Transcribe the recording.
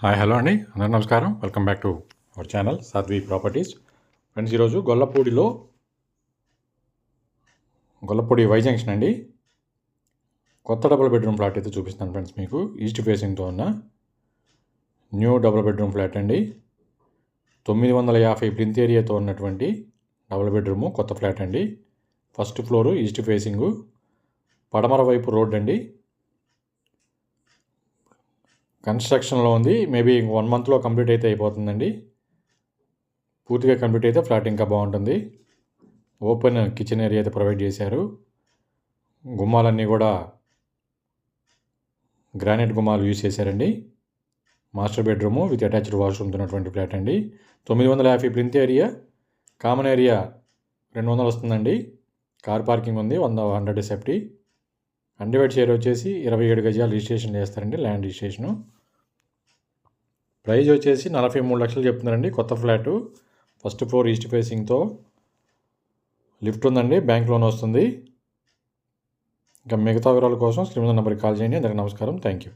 Hi hello అండి. అందరూ నమస్కారం. Welcome back to our channel Sadhvi properties. Friends ఈరోజు గొల్లపూడిలో గొల్లపూడి వై జంక్షన్ అండి. కొత్త డబుల్ బెడ్రూమ్ ఫ్లాట్ అయితే చూపిస్తాను ఫ్రెండ్స్ మీకు. ఈస్ట్ ఫేసింగ్తో ఉన్న న్యూ డబుల్ బెడ్రూమ్ ఫ్లాట్ అండి. తొమ్మిది వందల యాభై ప్రింత్ ఏరియాతో ఉన్నటువంటి డబుల్ బెడ్రూము కొత్త ఫ్లాట్ అండి. ఫస్ట్ ఫ్లోరు ఈస్ట్ ఫేసింగు పడమర వైపు రోడ్ అండి. కన్స్ట్రక్షన్లో ఉంది. మేబీ ఇంక వన్ మంత్లో కంప్లీట్ అయితే అయిపోతుందండి. పూర్తిగా కంప్లీట్ అయితే ఫ్లాట్ ఇంకా బాగుంటుంది. ఓపెన్ కిచెన్ ఏరియా అయితే ప్రొవైడ్ చేశారు. గుమ్మాలన్నీ కూడా గ్రానైట్ గుమ్మాలు యూజ్ చేశారండి. Master bedroom with attached washroom ఉన్నటువంటి ఫ్లాట్ అండి. తొమ్మిది వందల యాభై ప్లింత్ ఏరియా కామన్ ఏరియా రెండు వందలు వస్తుందండి. కార్ పార్కింగ్ ఉంది వంద హండ్రెడ్ సెఫ్టీ. అన్డివైడ్ షేర్ వచ్చేసి ఇరవై ఏడు గజాలు రిజిస్ట్రేషన్ చేస్తారండి ల్యాండ్ రిజిస్ట్రేషను. ప్రైజ్ వచ్చేసి నలభై మూడు లక్షలు చెప్తున్నారండి. కొత్త ఫ్లాటు. ఫస్ట్ ఫ్లోర్ ఈస్ట్ ఫేసింగ్తో లిఫ్ట్ ఉందండి. బ్యాంక్ లోన్ వస్తుంది. ఇంకా మిగతా వివరాల కోసం స్క్రీన్ నెంబర్కి కాల్ చేయండి. అందరికీ నమస్కారం. Thank you